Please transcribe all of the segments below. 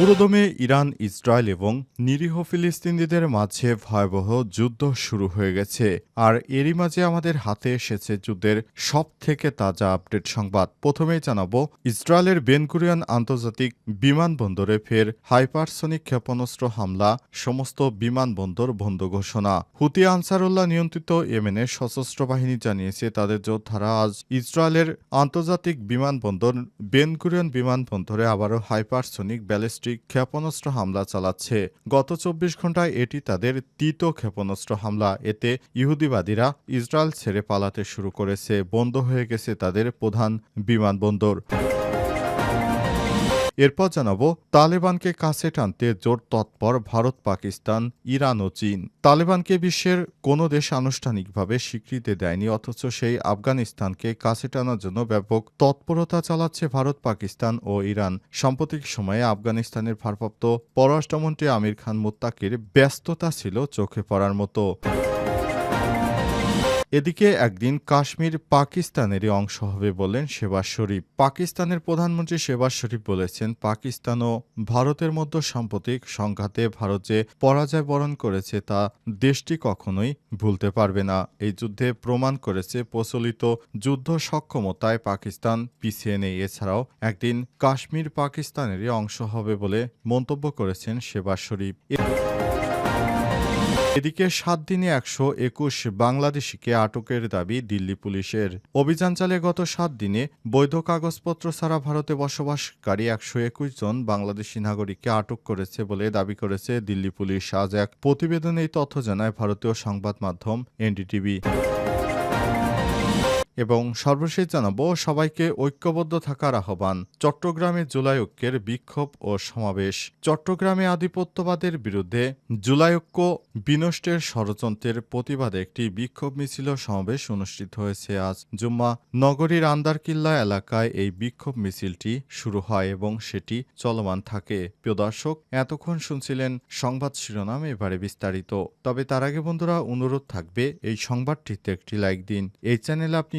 পুরোদমে Iran, Israel এবং নিরীহ ফিলিস্তিনিদের মাঝে ভয়াবহ যুদ্ধ শুরু হয়ে গেছে। আর এরই মাঝে আমাদের হাতে এসেছে যুদ্ধের সব থেকে তাজা আপডেট সংবাদ। প্রথমেই জানাব, ইসরায়েলের বেনকুরিয়ান আন্তর্জাতিক বিমানবন্দরে ফের হাইপারসনিক ক্ষেপণাস্ত্র হামলা, সমস্ত বিমানবন্দর বন্ধ ঘোষণা। হুতি আনসারুল্লাহ নিয়ন্ত্রিত ইয়েমেনের সশস্ত্র বাহিনী জানিয়েছে, তাদের যোদ্ধারা আজ ইসরায়েলের আন্তর্জাতিক বিমানবন্দর বেনকুরিয়ান বিমানবন্দরে আবারও হাইপারসনিক ব্যালিস্টিক ক্ষেপণাস্ত্র হামলা চালাচ্ছে। গত চব্বিশ ঘন্টায় এটি তাদের তৃতীয় ক্ষেপণাস্ত্র হামলা। এতে ইহুদিবাদীরা ইসরায়েল ছেড়ে পালাতে শুরু করেছে। বন্ধ হয়ে গেছে তাদের প্রধান বিমানবন্দর। এরপর জানাব, তালেবানকে কাছে টানতে জোর তৎপর ভারত, পাকিস্তান, ইরান ও চীন। তালেবানকে বিশ্বের কোনো দেশ আনুষ্ঠানিকভাবে স্বীকৃতি দেয়নি, অথচ সেই আফগানিস্তানকে কাছে টানার জন্য ব্যাপক তৎপরতা চালাচ্ছে ভারত, পাকিস্তান ও ইরান। সাম্প্রতিক সময়ে আফগানিস্তানের ভারপ্রাপ্ত পররাষ্ট্রমন্ত্রী আমির খান মুত্তাকির ব্যস্ততা ছিল চোখে পড়ার মতো। এদিকে একদিন কাশ্মীর পাকিস্তানেরই অংশ হবে বলেন শেবাজ শরীফ। পাকিস্তানের প্রধানমন্ত্রী শেবাজ শরীফ বলেছেন, পাকিস্তান ও ভারতের মধ্যে সাম্প্রতিক সংঘাতে ভারত যে পরাজয় বরণ করেছে তা দেশটি কখনোই ভুলতে পারবে না। এই যুদ্ধে প্রমাণ করেছে প্রচলিত যুদ্ধ সক্ষমতায় পাকিস্তান পিছিয়ে নেই। এছাড়াও একদিন কাশ্মীর পাকিস্তানেরই অংশ হবে বলে মন্তব্য করেছেন শেবাজ শরীফ। এদিকে সাত দিনে একশো একুশ বাংলাদেশিকে আটকের দাবি দিল্লি পুলিশের। অভিযান চালিয়ে গত সাত দিনে বৈধ কাগজপত্র ছাড়া ভারতে বসবাসকারী একশো একুশ জন বাংলাদেশি নাগরিককে আটক করেছে বলে দাবি করেছে দিল্লি পুলিশ। আজ এক প্রতিবেদনে এই তথ্য জানায় ভারতীয় সংবাদ মাধ্যম এনডিটিভি। এবং সর্বশেষ জানাব, সবাইকে ঐক্যবদ্ধ থাকার আহ্বান, চট্টগ্রামে জুলাই ঐক্যের বিক্ষোভ ও সমাবেশ। চট্টগ্রামে আধিপত্যবাদের বিরুদ্ধে জুলাই ঐক্য বিনষ্টের ষড়যন্ত্রের প্রতিবাদে একটি বিক্ষোভ মিছিল সমাবেশ অনুষ্ঠিত হয়েছে আজ। জুম্মা নগরীর আন্দারকিল্লা এলাকায় এই বিক্ষোভ মিছিলটি শুরু হয় এবং সেটি চলমান থাকে। প্রিয় দর্শক, এতক্ষণ শুনছিলেন সংবাদ শিরোনাম, এবারে বিস্তারিত। তবে তার আগে বন্ধুরা, অনুরোধ থাকবে, এই সংবাদটিতে একটি লাইক দিন। এই চ্যানেলে আপনি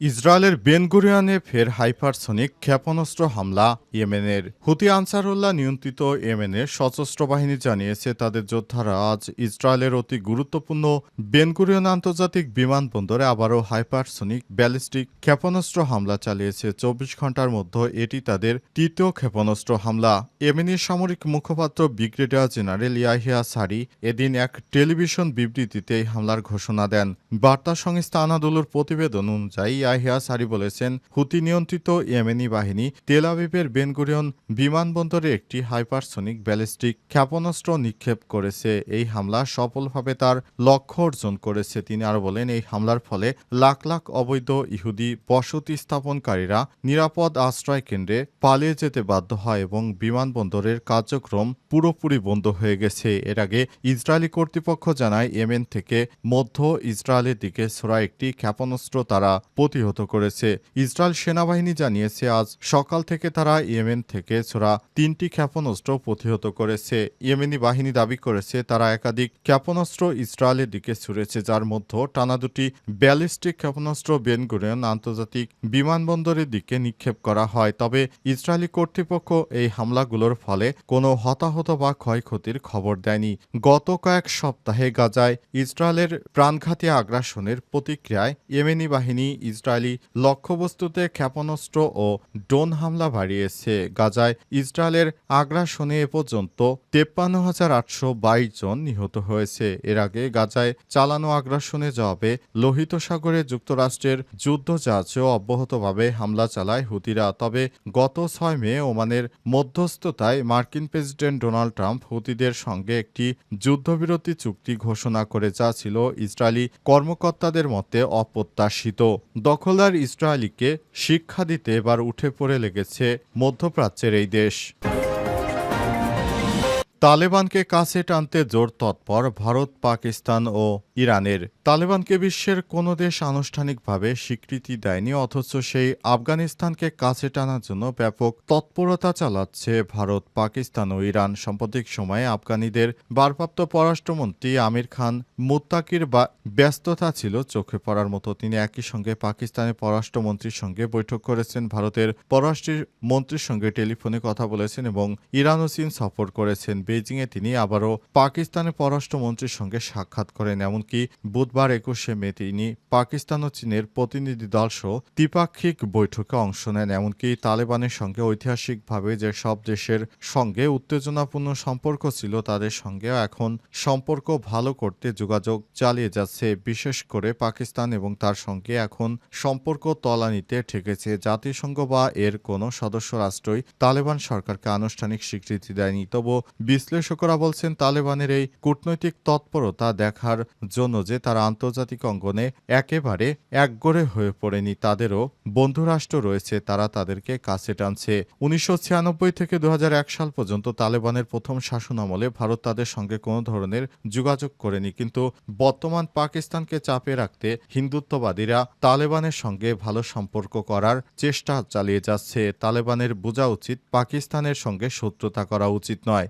ইসরায়েলের বেনগুরিয়ানে ফের হাইপারসনিক ক্ষেপণাস্ত্র হামলা। ইয়েমেনের হুতি আনসারুল্লাহ নিয়ন্ত্রিত ইয়েমেনের সশস্ত্র বাহিনী জানিয়েছে, তাদের যোদ্ধারা আজ ইসরায়েলের অতি গুরুত্বপূর্ণ বেনগুরিয়ান আন্তর্জাতিক বিমানবন্দরে আবারও হাইপারসনিক ব্যালিস্টিক ক্ষেপণাস্ত্র হামলা চালিয়েছে। চব্বিশ ঘণ্টার মধ্যে এটি তাদের তৃতীয় ক্ষেপণাস্ত্র হামলা। ইয়েমেনের সামরিক মুখপাত্র ব্রিগেডিয়ার জেনারেল ইয়াহিয়া সারি এদিন এক টেলিভিশন বিবৃতিতে এই হামলার ঘোষণা দেন। বার্তা সংস্থা আনাদুলুর প্রতিবেদন অনুযায়ী ইয়াহিয়া সারি বলেছেন, হুতি নিয়ন্ত্রিত ইয়েমেনি বাহিনী তেল আবিবের বেনগুরিয়ন বিমানবন্দরে একটি হাইপারসনিক ব্যালিস্টিক ক্ষেপণাস্ত্র নিক্ষেপ করেছে। এই হামলা সফলভাবে তার লক্ষ্য অর্জন করেছে। তিনি আরও বলেন, এই হামলার ফলে লাখ লাখ অবৈধ ইহুদি বসতি স্থাপনকারীরা নিরাপদ আশ্রয় কেন্দ্রে পালিয়ে যেতে বাধ্য হয় এবং বিমানবন্দরের কার্যক্রম পুরোপুরি বন্ধ হয়ে গেছে। এর আগে ইসরায়েলি কর্তৃপক্ষ জানায়, ইয়েমেন থেকে মধ্য ইসরায়েলের দিকে ছোড়া একটি ক্ষেপণাস্ত্র তারা প্রতিহত করেছে। ইসরায়েল সেনাবাহিনী জানিয়েছে, আজ সকাল থেকে তারা ইয়েমেন থেকে ছোড়া তিনটি ক্ষেপণাস্ত্র প্রতিহত করেছে। ইয়েমেনি বাহিনী দাবি করেছে, তারা একাধিক ক্ষেপণাস্ত্র ইসরায়েলের দিকে ছুড়েছে, যার মধ্যে টানা দুটি ব্যালিস্টিক ক্ষেপণাস্ত্র বেনগুরিয়ন আন্তর্জাতিক বিমানবন্দরের দিকে নিক্ষেপ করা হয়। তবে ইসরায়েলি কর্তৃপক্ষ এই হামলাগুলোর ফলে কোনো হতাহত বা ক্ষয়ক্ষতির খবর দেয়নি। গত কয়েক সপ্তাহে গাজায় ইসরায়েলের প্রাণঘাতী আগ্রাসনের প্রতিক্রিয়ায় ইয়েমেনি বাহিনী ইসরায়েল লক্ষ্যবস্তুতে ক্ষেপণাস্ত্র ও ড্রোন হামলা বাড়িয়েছে। গাজায় ইসরায়েলের আগ্রাসনে এ পর্যন্ত তেপ্পান্ন হাজার আটশো বাইশ জন নিহত হয়েছে। এর আগে গাজায় চালানো আগ্রাসনে জবাবে লোহিত সাগরে যুক্তরাষ্ট্রের যুদ্ধজাহাজেও অব্যাহতভাবে হামলা চালায় হুতিরা। তবে গত ছয় মে ওমানের মধ্যস্থতায় মার্কিন প্রেসিডেন্ট ডোনাল্ড ট্রাম্প হুতিদের সঙ্গে একটি যুদ্ধবিরতি চুক্তি ঘোষণা করে যা ছিল ইসরায়েলি কর্মকর্তাদের মতে অপ্রত্যাশিত। দখলদার ইসরায়েলিকে শিক্ষা দিতে এবার উঠে পড়ে লেগেছে মধ্যপ্রাচ্যের এই দেশ। তালেবানকে কাছে টানতে জোর তৎপর ভারত, পাকিস্তান ও ইরানের। তালেবানকে বিশ্বের কোনো দেশ আনুষ্ঠানিকভাবে স্বীকৃতি দেয়নি, অথচ সেই আফগানিস্তানকে কাছে টানার জন্য ব্যাপক তৎপরতা চালাচ্ছে ভারত, পাকিস্তান ও ইরান। সাম্প্রতিক সময়ে আফগানিদের ভারপ্রাপ্ত পররাষ্ট্রমন্ত্রী আমির খান মুত্তাকির ব্যস্ততা ছিল চোখে পড়ার মতো। তিনি একই সঙ্গে পাকিস্তানের পররাষ্ট্রমন্ত্রীর সঙ্গে বৈঠক করেছেন, ভারতের পররাষ্ট্র মন্ত্রীর সঙ্গে টেলিফোনে কথা বলেছেন এবং ইরান ও চীন সফর করেছেন। বেইজিংয়ে তিনি আবারও পাকিস্তানের পররাষ্ট্রমন্ত্রীর সঙ্গে সাক্ষাৎ করেন। এমনকি বুধবার একুশে মে তিনি পাকিস্তান ও চীনের প্রতিনিধি দল সহ দ্বিপাক্ষিক বৈঠকে অংশ নেন। এমনকি তালেবানের সঙ্গে ঐতিহাসিকভাবে যে সব দেশের সঙ্গে উত্তেজনাপূর্ণ সম্পর্ক ছিল, তাদের সঙ্গেও এখন সম্পর্ক ভালো করতে যোগাযোগ চালিয়ে যাচ্ছে। বিশেষ করে পাকিস্তান এবং তার সঙ্গে এখন সম্পর্ক তলানিতে ঠেকেছে। জাতিসংঘ বা এর কোনো সদস্য রাষ্ট্রই তালেবান সরকারকে আনুষ্ঠানিক স্বীকৃতি দেয়নি। তবু বিশ্লেষকরা বলছেন, তালেবানের এই কূটনৈতিক তৎপরতা দেখার জন্য যে তারা আন্তর্জাতিক অঙ্গনে একেবারে একগড়ে হয়ে পড়েনি, তাদেরও বন্ধুরাষ্ট্র রয়েছে, তারা তাদেরকে কাছে টানছে। উনিশশো ছিয়ানব্বই থেকে দু হাজার এক সাল পর্যন্ত তালেবানের প্রথম শাসন আমলে ভারত তাদের সঙ্গে কোনো ধরনের যোগাযোগ করেনি, কিন্তু বর্তমান পাকিস্তানকে চাপে রাখতে হিন্দুত্ববাদীরা তালেবানের সঙ্গে ভালো সম্পর্ক করার চেষ্টা চালিয়ে যাচ্ছে। তালেবানের বোঝা উচিত, পাকিস্তানের সঙ্গে শত্রুতা করা উচিত নয়।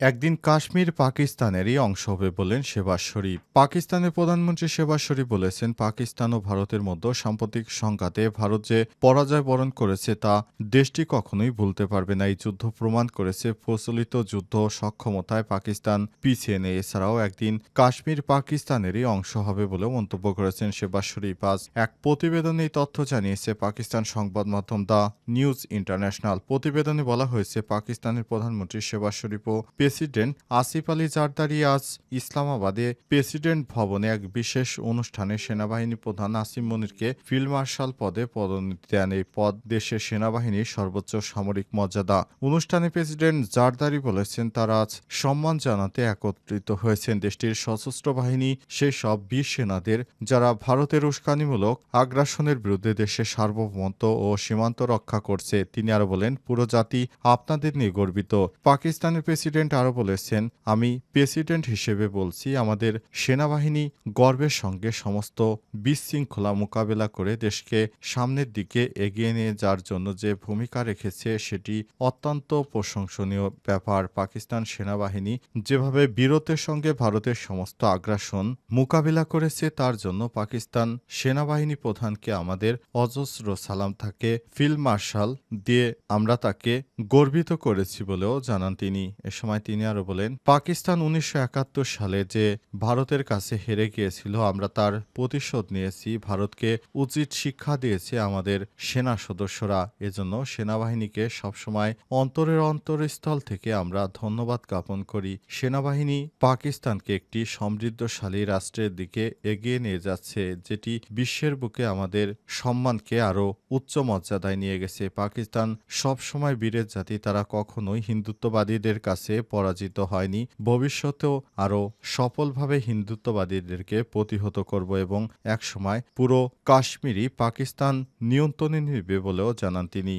একদিন কাশ্মীর পাকিস্তানেরই অংশ হবে বলেন শেবাজ শরীফ। পাকিস্তানের প্রধানমন্ত্রী শেবাজ শরীফ বলেছেন, পাকিস্তান ও ভারতের মধ্যে সাম্প্রতিক সংঘাতে ভারত যে পরাজয় বরণ করেছে তা দেশটি কখনোই ভুলতে পারবে না। এই যুদ্ধ প্রমাণ করেছে প্রচলিত যুদ্ধ সক্ষমতায় পাকিস্তান পিছিয়ে নেই। এছাড়াও একদিন কাশ্মীর পাকিস্তানেরই অংশ হবে বলেও মন্তব্য করেছেন শেবাজ শরীফ। আজ এক প্রতিবেদনে এই তথ্য জানিয়েছে পাকিস্তান সংবাদ মাধ্যম দ্য নিউজ ইন্টারন্যাশনাল। প্রতিবেদনে বলা হয়েছে, পাকিস্তানের প্রধানমন্ত্রী শেবাজ শরীফ ও প্রেসিডেন্ট আসিফ আলী জারদারি আজ ইসলামাবাদে প্রেসিডেন্ট ভবনে এক বিশেষ অনুষ্ঠানে সেনাবাহিনী প্রধান আসিম মনিরকে ফিল্ড মার্শাল পদে পদোন্নতি দেন। এই পদ দেশের সেনাবাহিনীর সর্বোচ্চ সামরিক মর্যাদা। অনুষ্ঠানে প্রেসিডেন্ট জারদারি বলেছেন, তারা আজ সম্মান জানাতে একত্রিত হয়েছেন। দেশটির সশস্ত্র বাহিনী সেই সব বীর সেনাদের, যারা ভারতের উস্কানিমূলক আগ্রাসনের বিরুদ্ধে দেশের সার্বভৌমত্ব ও সীমান্ত রক্ষা করছে, তিনি আরও বলেন, পুরো জাতি আপনাদের নিয়ে গর্বিত। পাকিস্তানের প্রেসিডেন্ট আরও বলেছেন, আমি প্রেসিডেন্ট হিসেবে বলছি, আমাদের সেনাবাহিনী গর্বের সঙ্গে সমস্ত বিশৃঙ্খলা মোকাবেলা করে দেশকে সামনের দিকে এগিয়ে নিয়ে যাওয়ার জন্য যে ভূমিকা রেখেছে, সেটি অত্যন্ত প্রশংসনীয় ব্যাপার। পাকিস্তান সেনাবাহিনী যেভাবে বীরত্বের সঙ্গে ভারতের সমস্ত আগ্রাসন মোকাবিলা করেছে, তার জন্য পাকিস্তান সেনাবাহিনী প্রধানকে আমাদের অজস্র সালাম থাকে। ফিল্ড মার্শাল দিয়ে আমরা তাকে গর্বিত করেছি বলেও জানান তিনি। এ সময় তিনি আরও বলেন, পাকিস্তান উনিশশো একাত্তর সালে যে ভারতের কাছে হেরে গিয়েছিল, আমরা তার প্রতিশোধ নিয়েছি। ভারতকে উচিত শিক্ষা দিয়েছে আমাদের সেনা সদস্যরা। এজন্য সেনাবাহিনীকে সবসময় অন্তরের অন্তরস্থল থেকে আমরা ধন্যবাদ জ্ঞাপন করি। সেনাবাহিনী পাকিস্তানকে একটি সমৃদ্ধশালী রাষ্ট্রের দিকে এগিয়ে নিয়ে যাচ্ছে, যেটি বিশ্বের বুকে আমাদের সম্মানকে আরও উচ্চ মর্যাদায় নিয়ে গেছে। পাকিস্তান সবসময় বীরের জাতি, তারা কখনোই হিন্দুত্ববাদীদের কাছে পরাজিত হয়নি, ভবিষ্যতেও আরও সফলভাবে হিন্দুত্ববাদীদেরকে প্রতিহত করব এবং একসময় পুরো কাশ্মীরই পাকিস্তান নিয়ন্ত্রণে নিবে বলেও জানান তিনি।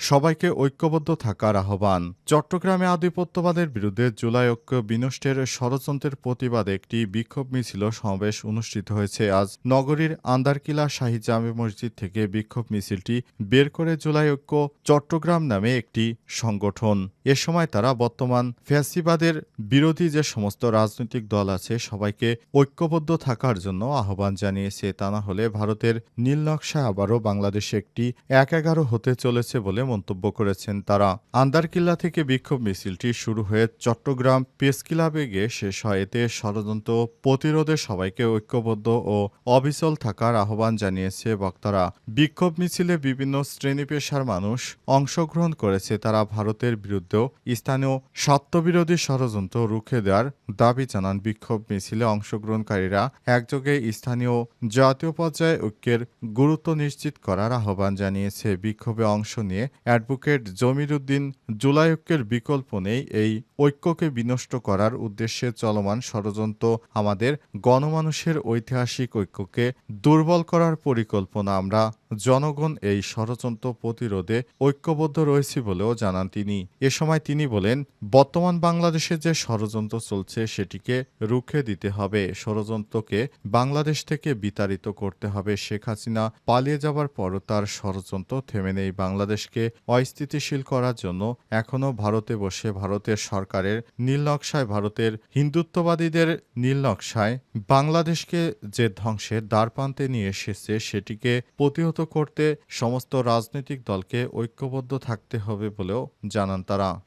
সবাইকে ঐক্যবদ্ধ থাকার আহ্বান। চট্টগ্রামে আধিপত্যবাদের বিরুদ্ধে জুলাই ঐক্য বিনষ্টের ষড়যন্ত্রের প্রতিবাদে একটি বিক্ষোভ মিছিল সমাবেশ অনুষ্ঠিত হয়েছে। আজ নগরীর আন্দারকিলা শাহী জামে মসজিদ থেকে বিক্ষোভ মিছিলটি বের করে জুলাই ঐক্য চট্টগ্রাম নামে একটি সংগঠন। এ সময় তারা বর্তমান ফ্যাসিবাদের বিরোধী যে সমস্ত রাজনৈতিক দল আছে, সবাইকে ঐক্যবদ্ধ থাকার জন্য আহ্বান জানিয়েছে। তা না হলে ভারতের নীল নকশা আবারও বাংলাদেশে একটি এক এগারো হতে চলেছে বলে মন্তব্য করেছেন তারা। আন্দারকিল্লা থেকে বিক্ষোভ মিছিলটি শুরু হয়ে চট্টগ্রাম প্রেস ক্লাবে গিয়ে শেষ হয়। এতে ষড়যন্ত্র প্রতিরোধে সবাইকে ঐক্যবদ্ধ ও অবিচল থাকার আহ্বান জানিয়েছে বক্তারা। বিক্ষোভ মিছিলে বিভিন্ন শ্রেণি পেশার মানুষ অংশগ্রহণ করেছে। তারা ভারতের বিরুদ্ধেও স্থানীয় স্বার্থবিরোধী ষড়যন্ত্র রুখে দেওয়ার দাবি জানান। বিক্ষোভ মিছিলে অংশগ্রহণকারীরা একযোগে স্থানীয় জাতীয় পর্যায়ে ঐক্যের গুরুত্ব নিশ্চিত করার আহ্বান জানিয়েছে। বিক্ষোভে অংশ নিয়ে অ্যাডভোকেট জমির উদ্দিন জুলাই ঐক্যের বিকল্প নেই এই ঐক্যকে বিনষ্ট করার উদ্দেশ্যে চলমান ষড়যন্ত্র আমাদের গণমানুষের ঐতিহাসিক ঐক্যকে দুর্বল করার পরিকল্পনা আমরা জনগণ এই ষড়যন্ত্র প্রতিরোধে ঐক্যবদ্ধ রয়েছি বলেও জানান তিনি। এ সময় তিনি বলেন, বর্তমান বাংলাদেশে যে ষড়যন্ত্র চলছে সেটিকে রুখে দিতে হবে। ষড়যন্ত্রকে বাংলাদেশ থেকে বিতাড়িত করতে হবে। শেখ হাসিনা পালিয়ে যাবার পরও তার ষড়যন্ত্র থেমে নেই। বাংলাদেশকে অস্থিতিশীল করার জন্য এখনও ভারতে বসে ভারতের সরকারের নীলনকশায় ভারতের হিন্দুত্ববাদীদের নীলনকশায় বাংলাদেশকে যে ধ্বংসের দ্বারপ্রান্তে নিয়ে এসেছে সেটিকে প্রতিহত করতে সমস্ত রাজনৈতিক দলকে ঐক্যবদ্ধ থাকতে হবে বলেও জানান তারা।